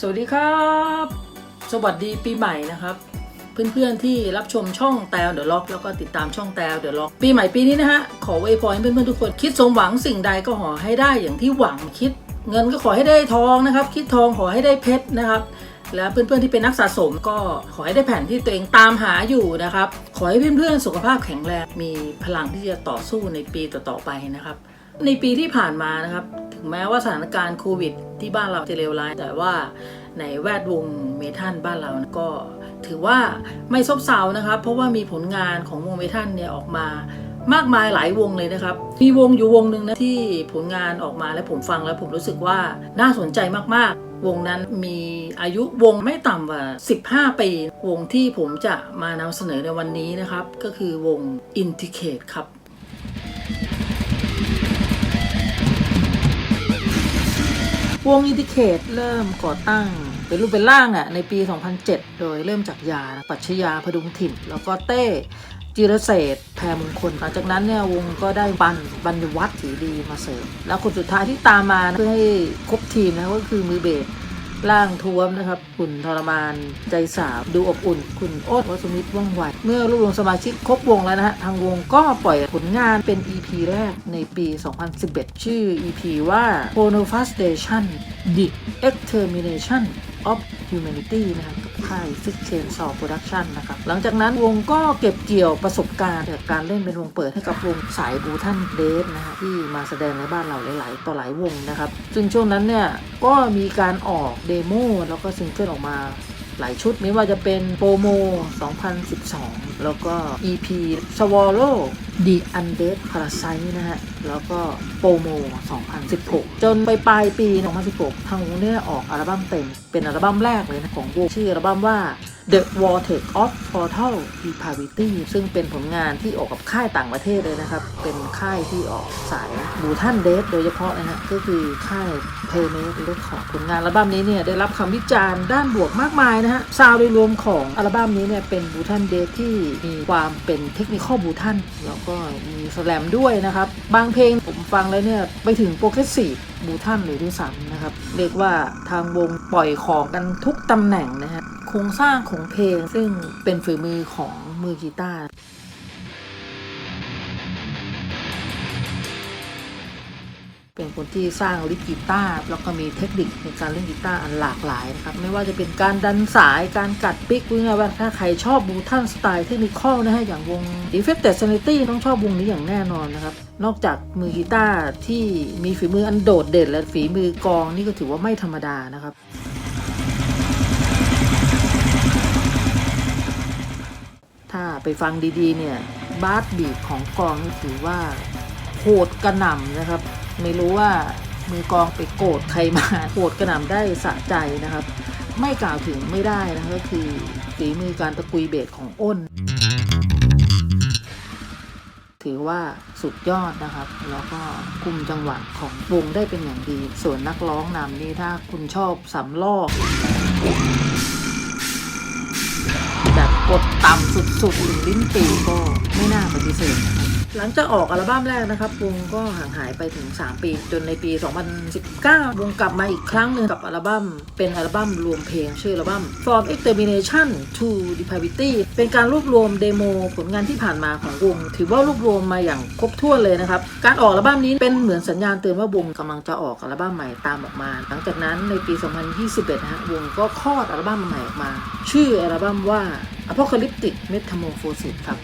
สวัสดีครับ สวัสดีปีใหม่นะครับ เพื่อนๆที่รับชมช่องแตวเดอะล็อกแล้วก็ติดตามช่องแตวเดอะล็อกปีใหม่ปีนี้นะฮะขอไวยพรให้เพื่อนๆทุกคนคิดสมหวังสิ่งใดก็ขอให้ได้อย่างที่หวังคิด เงินก็ขอให้ได้ทองนะครับ คิดทองขอให้ได้เพชรนะครับและเพื่อนๆที่เป็นนักสะสมก็ขอให้ได้แผ่นที่ตัวเองตามหาอยู่นะครับ ขอให้เพื่อนๆสุขภาพแข็งแรงมีพลังที่จะต่อสู้ในปีต่อๆไปนะครับ ในปีที่ผ่านมานะครับ ถึงแม้ว่าสถานการณ์โควิด ที่บ้านเราจะเลวร้าย แต่ว่าในแวดวงเมทัลบ้านเราก็ถือว่าไม่ซบเซานะครับ เพราะว่ามีผลงานของวงเมทัลเนี่ยออกมามากมายหลายวงเลยนะครับ มีวงอยู่วงหนึ่งนะที่ผลงานออกมาและผมฟังแล้วผมรู้สึกว่าน่าสนใจมากๆ วงนั้นมีอายุวงไม่ต่ำกว่า 15 ปี วงที่ผมจะมานำเสนอในวันนี้นะครับ ก็คือวง Indicate ครับ วงอินดิเคตเริ่มก่อตั้ง เป็นรูปเป็นร่างอะในปี 2007 โดยเริ่มจากยา ปัชยาพดุงถิ่น แล้วก็เต้จิรเศษแพรมงคล หลังจากนั้นเนี่ยวงก็ได้บันบัญวัดสีดีมาเสริม แล้วคนสุดท้ายที่ตามมาเพื่อให้ครบทีมนะก็คือมือเบส ร่างท้วมนะครับขุนทรมานใจสาวดูอบอุ่น คุณโอ๊ตวัสมิตรว่องไวเมื่อรวบรวมสมาชิกครบวงแล้วนะฮะทางวงก็ปล่อยผลงานเป็น EP แรกในปี 2011 ชื่อ EP ว่า p o n o f a Station The Extermination of Humanity นะครับ ค่ายซิกเชนซอโปรดักชันนะครับหลังจากนั้นวงก็เก็บเกี่ยวประสบการณ์จากการเล่นเป็นวงเปิดให้กับวงสายบูทันเดฟนะฮะที่มาแสดงในบ้านเราหลาย ๆ ต่อหลายวงนะครับ ซึ่งช่วงนั้นเนี่ยก็มีการออกเดโมแล้วก็ซิงเกิลออกมา หลายชุดไม่ว่าจะเป็นโปรโม 2012 แล้วก็ EP Swallow The Undead Parasite นะฮะ แล้วก็โปรโม 2016 จนไปปลายปี 2016 ทางวงเนี่ยออกอัลบั้มเต็ม เป็นอัลบั้มแรกเลยนะของวงชื่ออัลบั้มว่า The Vortex of Portal e p a v i t y ซึ่งเป็นผลงานที่ออกกับค่ายต่างประเทศเลยนะครับ เป็นค่ายที่ออกสายบูทันเดฟโดยเฉพาะนะฮะก็คือค่ายเพลเมสเรคคอร์ดผลงานอัลบั้มนี้เนี่ยได้รับคำวิจารณ์ด้านบวกมากมายนะฮะซาวด์โดยรวมของอัลบั้มนี้เนี่ยเป็นบูทันเดฟที่มีความเป็นเทคนิคบูทันแล้วก็มีสแลมด้วยนะครับ บางเพลงผมฟังแล้วเนี่ยไปถึงโปรเกรสซีฟบูทันเลยด้วยซ้ำนะครับเรียกว่าทางวงปล่อยของกันทุกตำแหน่งนะฮะ ครงสร้างของเพลง ซึ่งเป็นฝีมือของมือกีตาร์เป็นคนที่สร้างลิฟกีตาร์แล้วก็มีเทคนิคในการเล่นกีตาร์อันหลากหลายนะครับไม่ว่าจะเป็นการดันสายการกัดปิกวิ่งว่าถ้าใครชอบบูทันสไตล์เทคนิคอนะฮะอย่างวง Defected Sanity ต้องชอบวงนี้อย่างแน่นอนนะครับ นอกจากมือกีตาร์ที่มีฝีมืออันโดดเด่นและฝีมือกองนี่ก็ถือว่าไม่ธรรมดานะครับ ถ้า ไปฟังดีๆ เนี่ยบาสบีทของกองนี่ถือว่าโหดกระหน่ำนะครับ ไม่รู้ว่ามือกองไปโกรธใครมาโหดกระหน่ำได้สะใจนะครับ ไม่กล่าวถึงไม่ได้นะก็คือฝีมือการตะกุยเบสของอ้น ถือว่าสุดยอดนะครับ แล้วก็คุมจังหวะของวงได้เป็นอย่างดี ส่วนนักร้องนำนี่ถ้าคุณชอบสำลอก กดต่ำสุดๆลิ้นปีก็ไม่น่าปฏิเสธนะครับ หลังจากออกอัลบั้มแรกนะครับวงก็ห่างหายไปถึง 3 ปี จนในปี 2019 วงกลับมาอีกครั้งหนึ่งกับอัลบั้ม เป็นอัลบั้มรวมเพลงชื่ออัลบั้ม From Extermination to Depravity เป็นการรวบรวมเดโมผลงานที่ผ่านมาของวง ถือว่ารวบรวมมาอย่างครบถ้วนเลยนะครับ การออกอัลบั้มนี้เป็นเหมือนสัญญาณเตือนว่าวงกำลังจะออกอัลบั้มใหม่ตามออกมา หลังจากนั้นในปี 2021 นะฮะวงก็คลอดอัลบั้มใหม่ออกมา ชื่ออัลบั้มว่า Apocalyptic Metamorphosis ครับ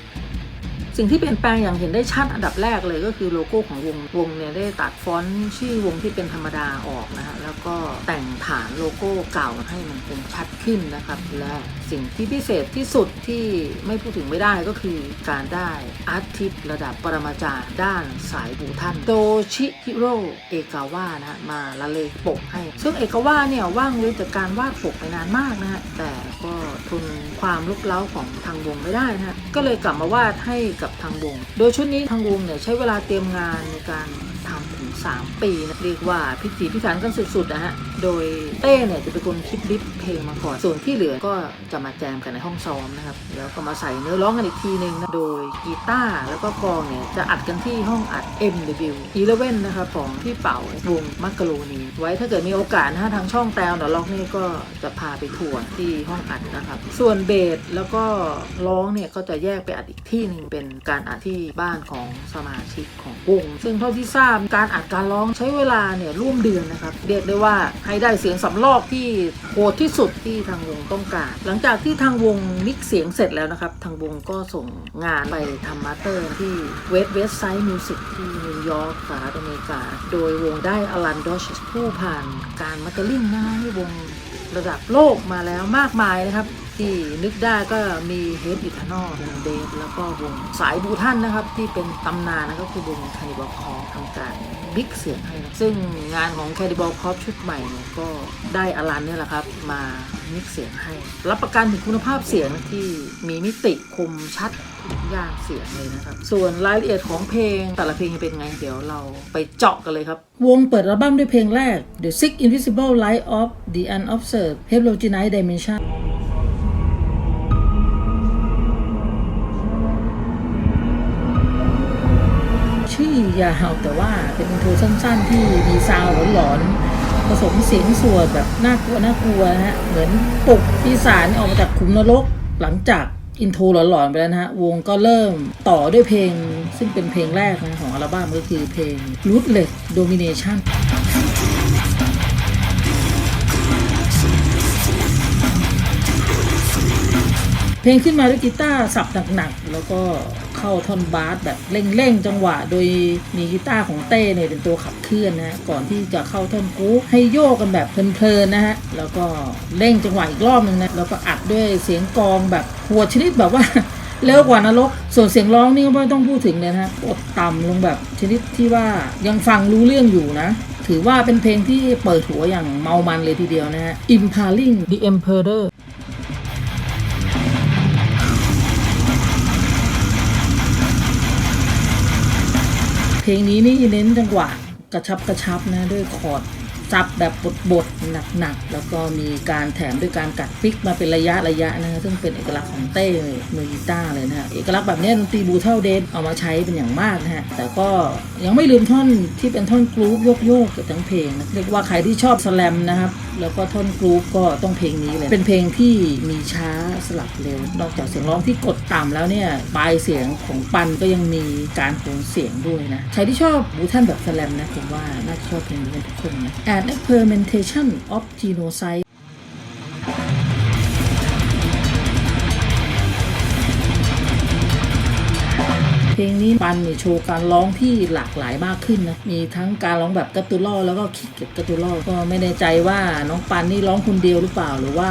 สิ่งที่เปลี่ยนแปลงอย่างเห็นได้ชัดอันดับแรกเลยก็คือโลโก้ของวงวงเนี่ยได้ตัดฟอนต์ชื่อวงที่เป็นธรรมดาออกนะฮะแล้วก็แต่งฐานโลโก้เก่าให้มันเป็นชัดขึ้นนะครับและสิ่งที่พิเศษที่สุดที่ไม่พูดถึงไม่ได้ก็คือการได้อาร์ติสระดับปรมาจารย์ด้านสายบูทันโตชิฮิโร่เอกาวะนะฮะมาละเลงปกให้ ซึ่งเอกาวะเนี่ยว่างเว้นจากการวาดปกไปนานมากนะฮะแต่ก็ทนความลุกเล้าของทางวงไม่ได้นะฮะก็เลยกลับมาวาดให้กับทางวง โดยชุดนี้ทางวงเนี่ยใช้เวลาเตรียมงานในการทำถึง 3 ปีนะเรียกว่าพิถีพิถันกันสุดๆนะฮะ โดยเต้เนี่ยจะเป็นคนคิดริฟเพลงมาก่อน ส่วนที่เหลือก็จะมาแจมกันในห้องซ้อมนะครับ แล้วก็มาใส่เนื้อร้องกันอีกทีหนึ่งนะโดยกีตาร์แล้วก็กลองเนี่ยจะอัดกันที่ห้องอัด MW 11นะครับของพี่เป๋าวงมักกะโรนีไว้ถ้าเกิดมีโอกาสนะฮะทางช่องแตวหนอล็อกนี่ก็จะพาไปทัวร์ที่ห้องอัดนะครับ ส่วนเบสแล้วก็ร้องเนี่ยก็จะแยกไปอัดอีกที่หนึ่งเป็นการอัดที่บ้านของสมาชิกของวงซึ่งเท่าที่ทราบการอัดการร้องใช้เวลาเนี่ยร่วมเดือนนะครับเรียกได้ว่าให้ได้เสียงสำรอกที่โหดที่สุดที่ทางวงต้องการ หลังจากที่ทางวงมิกเสียงเสร็จแล้วนะครับ ทางวงก็ส่งงานไปทำมาสเตอร์ที่เวสเวสไซด์มิวสิกที่นิวยอร์กสหรัฐอเมริกา โดยวงได้อลันดอชผู้ผ่านการมาสเตอร์ลิงนะให้วงระดับโลกมาแล้วมากมายนะครับ ที่นึกได้ก็มีเฮดอิทานอลวงเดฟแล้วก็วงสายบูทันนะครับ ที่เป็นตำนานนะก็คือวงคานิบอลคอทำการบิ๊กเสียงให้นะซึ่งงานของคานิบอลคอชุดใหม่เนี่ยก็ได้อลันเนี่ยแหละครับมามิกเสียงให้ รับประกันถึงคุณภาพเสียงที่มีมิติคมชัดทุกอย่างเสียงเลยนะครับ ส่วนรายละเอียดของเพลงแต่ละเพลงเป็นไง เดี๋ยวเราไปเจาะกันเลยครับ วงเปิดอัลบั้มด้วยเพลงแรก The Six Invisible Light of the Unobserved Heterogeneous Dimension ยาว แต่ว่าเป็นอินโทรสั้นๆ ที่มีซาวหลอนๆผสมเสียงสวดแบบน่ากลัวน่ากลัวนะฮะเหมือนปลุกปีศาจออกมาจากขุมนรกหลังจากอินโทรหลอนๆไปแล้วนะฮะ วงก็เริ่มต่อด้วยเพลง ซึ่งเป็นเพลงแรกนะของอัลบั้มก็คือเพลง Ruthless Domination เพลงขึ้นมาด้วยกีตาร์สับหนักๆ แล้วก็ เข้าท่อนบาสแบบเร่งๆจังหวะ โดยมีกีตาร์ของเต้เนี่ยเป็นตัวขับเคลื่อนนะฮะก่อนที่จะเข้าท่อนกรุ๊ให้โยกกันแบบเพลินๆนะฮะแล้วก็เร่งจังหวะอีกรอบหนึ่งนะแล้วก็อัดด้วยเสียงกองแบบหัวชนิดแบบว่าเร็วกว่านรก ส่วนเสียงร้องนี่ก็ไม่ต้องพูดถึงเลยนะฮะกดต่ำลงแบบชนิดที่ว่ายังฟังรู้เรื่องอยู่นะ ถือว่าเป็นเพลงที่เปิดหัวอย่างเมามันเลยทีเดียวนะฮะ Impaling the Emperor เพลงนี้นี่เน้นจังหวะกระชับกระชับนะด้วยคอร์ด จับแบบบทบทๆหนักๆ แล้วก็มีการแถมด้วยการกัดปิกมาเป็นระยะระยะนะฮะซึ่งเป็นเอกลักษณ์ของเต้เมือกีตาร์เลยนะฮะเอกลักษณ์แบบนี้ดนตรีบูเทิลเดนเอามาใช้เป็นอย่างมากนะฮะแต่ก็ยังไม่ลืมท่อนที่เป็นท่อนกรูฟโยกๆกับทั้งเพลงนะเรียกว่าใครที่ชอบสแลมนะครับแล้วก็ท่อนกรูฟก็ต้องเพลงนี้เลย เป็นเพลงที่มีช้าสลับเร็ว นอกจากเสียงร้องที่กดต่ำแล้วเนี่ยปลายเสียงของปันก็ยังมีการโหนเสียงด้วยนะใครที่ชอบบูทันแบบสแลมนะผมว่าน่าจะชอบเพลงนี้กันทุกคนนะ An Experimentation of Genocide เพลงนี้ปันเนี่ยโชว์การร้องที่หลากหลายมากขึ้นนะ มีทั้งการร้องแบบกระตุลอแล้วก็คิกเก็ตกระตุลอก็ไม่แน่ใจว่าน้องปันนี่ร้องคนเดียวหรือเปล่าหรือว่า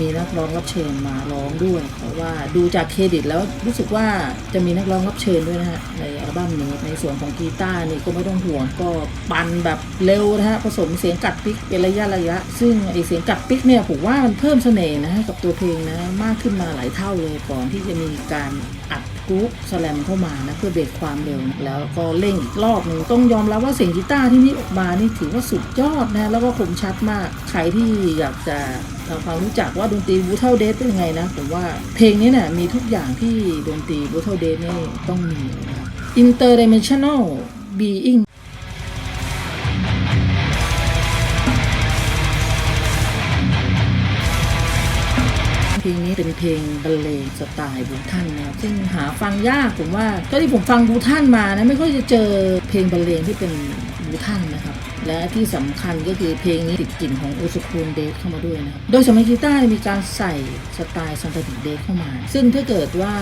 มีนักร้องรับเชิญมาร้องด้วยเพราะว่าดูจากเครดิตแล้วรู้สึกว่าจะมีนักร้องรับเชิญด้วยนะฮะในอัลบั้มนี้ในส่วนของกีตาร์นี่ก็ไม่ต้องห่วงก็ปันแบบเร็วนะฮะผสมเสียงกัดปิกเป็นระยะระยะ ซึ่งไอเสียงกัดปิกเนี่ยผมว่ามันเพิ่มเสน่ห์นะฮะกับตัวเพลงนะมากขึ้นมาหลายเท่าเลยก่อนที่จะมีการอัด กรุ๊ปสแลมเข้ามานะเพื่อเบรกความเร็ว แล้วก็เร่งอีกรอบหนึ่งต้องยอมรับว่าเสียงกีตาร์ที่นี่ออกมานี่ถือว่าสุดยอดนะแล้วก็คมชัดมาก ใครที่อยากจะทำความรู้จักว่าดนตรีบูเทลเดสเป็นยังไงนะผมว่าเพลงนี้เนี่ยมีทุกอย่างที่ดนตรีบูเทลเดสนี่ต้องมีนะ Interdimensional Being เพลงบรรเลงสไตล์บูทันนะครับซึ่งหาฟังยากผมว่าก็ที่ผมฟังบูท่านมานะไม่ค่อยจะเจอเพลงบรรเลงที่เป็นบูท่านนะครับ และที่สำคัญก็คือเพลงนี้ติดกลิ่นของโอซูคูนเดทเข้ามาด้วยนะครับโดยสมัยกีตาร์มีการใส่สไตล์ซันตาติเดทเข้ามา ซึ่งถ้าเกิดว่า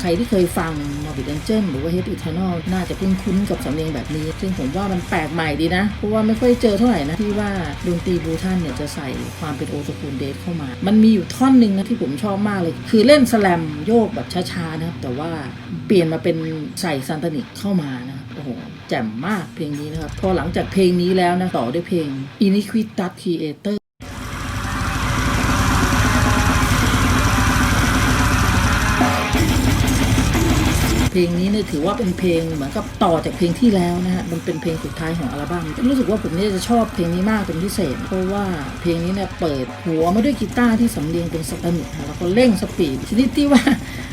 ใครที่เคยฟังมอร์บิดแองเจิลหรือว่าเฮดอิทานอลน่าจะคุ้นคุ้นกับสำเนียงแบบนี้ ซึ่งผมว่ามันแปลกใหม่ดีนะ เพราะว่าไม่ค่อยเจอเท่าไหร่นะ ที่ว่าดนตรีบูทันเนี่ยจะใส่ความเป็นโอซูคูนเดทเข้ามา มันมีอยู่ท่อนหนึ่งนะที่ผมชอบมากเลย คือเล่นสแลมโยกแบบช้าๆนะครับแต่ว่าเปลี่ยนมาเป็นใส่ซันตานิกเข้ามานะครับโอ้โห จ่มมากเพลงนี้นะครับ พอหลังจากเพลงนี้แล้วนะต่อด้วยเพลง Iniquitas Creator เพลงนี้เนี่ยถือว่าเป็นเพลงเหมือนกับต่อจากเพลงที่แล้วนะฮะมันเป็นเพลงสุดท้ายของอัลบั้มรู้สึกว่าผมเนี่ยจะชอบเพลงนี้มากเป็นพิเศษ เพราะว่าเพลงนี้เนี่ยเปิดหัวมาด้วยกีตาร์ที่สำเนียงเป็นสแตนิทแล้วก็เร่งสปีดชนิดที่ว่า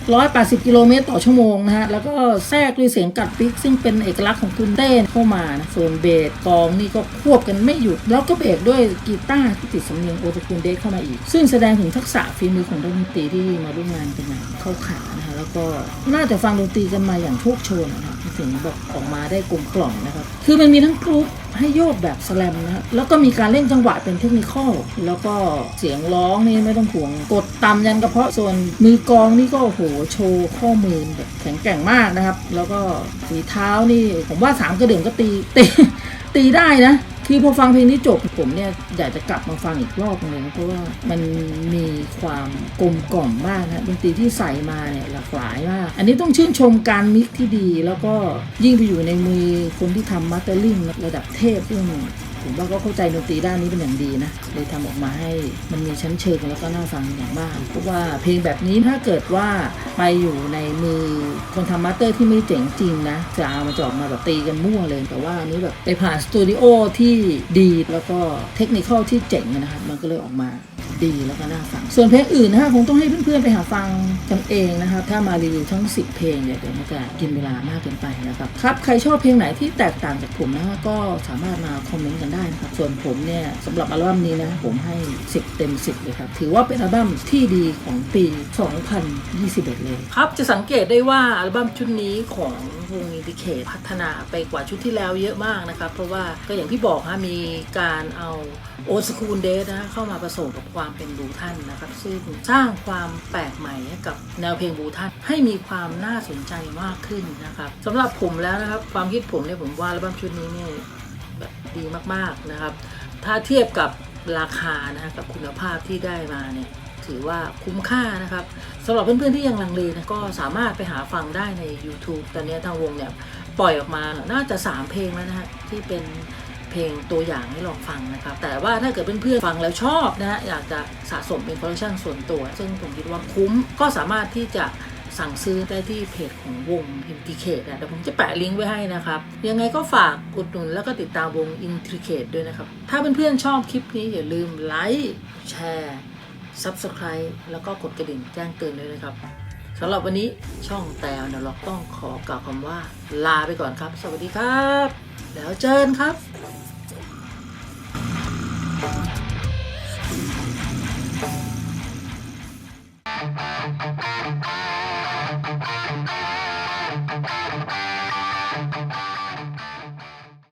180 กิโลเมตรต่อชั่วโมงนะฮะ แล้วก็แทรกด้วยเสียงกัดปิก ซึ่งเป็นเอกลักษณ์ของคุณเต้นเข้ามานะส่วนเบสกองนี่ก็ควบกันไม่หยุด แล้วก็เบสด้วยกีตาร์ที่ติดสำเนียงโอตคุณเดทเข้ามาอีก ซึ่งแสดงถึงทักษะฝีมือของดนตรีที่มาร่วมงานกันอย่างเข้าขานะฮะ แล้วก็น่าจะฟังดนตรีกันมาอย่างโชคโชนนะครับเสียงแบบออกมาได้กลมกล่อมนะครับ คือมันมีทั้งกรุ๊ปให้โยกแบบสแลมนะแล้วก็มีการเล่นจังหวะเป็นเทคนิคอลแล้วก็เสียงร้องนี่ไม่ต้องห่วง กดต่ำยันกระเพาะส่วนมือกองนี่ก็โอ้โหโชว์ข้อมือแบบแข็งแกร่งมากนะครับ แล้วก็ฝีเท้านี่ผมว่าสามกระเดื่องก็ตีตีตีได้นะ คือพอฟังเพลงนี้จบผมเนี่ยอยากจะกลับมาฟังอีกรอบนึงนะเพราะว่ามันมีความกลมกล่อมมากนะดนตรีที่ใส่มาเนี่ยหลากหลายมาก อันนี้ต้องชื่นชมการมิกซ์ที่ดี แล้วก็ยิ่งไปอยู่ในมือคนที่ทำมาสเตอร์ลิงระดับเทพซึ่ง ผมว่าก็เข้าใจดนตรีด้านนี้เป็นอย่างดีนะเลยทำออกมาให้มันมีชั้นเชิงแล้วก็น่าฟังอย่างมากเพราะว่าเพลงแบบนี้ถ้าเกิดว่าไปอยู่ในมือคนทำมาสเตอร์ที่ไม่เจ๋งจริงนะจะเอามาจออกมาแบบตีกันมั่วเลย แต่ว่าอันนี้แบบไปผ่านสตูดิโอที่ดีแล้วก็เทคนิคที่เจ๋งนะครับมันก็เลยออกมาดีแล้วก็น่าฟัง ส่วนเพลงอื่นนะฮะคงต้องให้เพื่อนๆไปหาฟังกันเองนะครับ ถ้ามารีวิวทั้ง 10 เพลงเนี่ยเดี๋ยวมันจะกินเวลามากเกินไปนะครับครับใครชอบเพลงไหนที่แตกต่างจากผมนะฮะก็สามารถมาคอมเมนต์กันได้นะครับ ส่วนผมเนี่ยสำหรับอัลบั้มนี้นะ ผมให้ 10 เต็ม 10 เลยครับ ถือว่าเป็นอัลบั้มที่ดีของปี 2021 เลย ครับจะสังเกตได้ว่าอัลบั้มชุดนี้ของวงอินดิเคทพัฒนาไปกว่าชุดที่แล้วเยอะมากนะครับ เพราะว่าก็อย่างที่บอกฮะมีการเอาโอสคูลเดทนะเข้ามาผสมกับความเป็นบูทันนะครับ ซึ่งสร้างความแปลกใหม่ให้กับแนวเพลงบูทันให้มีความน่าสนใจมากขึ้นนะครับสำหรับผมแล้วนะครับ ความคิดผมเนี่ยผมว่าอัลบั้มชุดนี้เนี่ย แบบดีมากๆนะครับ ถ้าเทียบกับราคานะฮะกับคุณภาพที่ได้มาเนี่ยถือว่าคุ้มค่านะครับสำหรับเพื่อนๆที่ยังลังเลนะก็สามารถไปหาฟังได้ใน YouTube ตอนนี้ทางวงเนี่ยปล่อยออกมาน่าจะ 3 เพลงแล้วนะฮะที่เป็นเพลงตัวอย่างให้ลองฟังนะครับ แต่ว่าถ้าเกิดเพื่อนๆฟังแล้วชอบนะฮะอยากจะสะสมเป็นคอลเลคชันส่วนตัว ซึ่งผมคิดว่าคุ้มก็สามารถที่จะ สั่งซื้อได้ที่เพจของวง Intricate นะเดี๋ยวผมจะแปะลิงก์ไว้ให้นะครับ ยังไงก็ฝากอุดหนุนแล้วก็ติดตามวง Intricate ด้วยนะครับ ถ้าเพื่อนๆชอบคลิปนี้อย่าลืมไลค์แชร์ Subscribe แล้วก็กดกระดิ่งแจ้งเตือนด้วยนะครับสำหรับวันนี้ช่องแต่เดี๋ยวเราต้องขอกล่าวคำว่าลาไปก่อนครับ สวัสดีครับ แล้วเจอกันครับ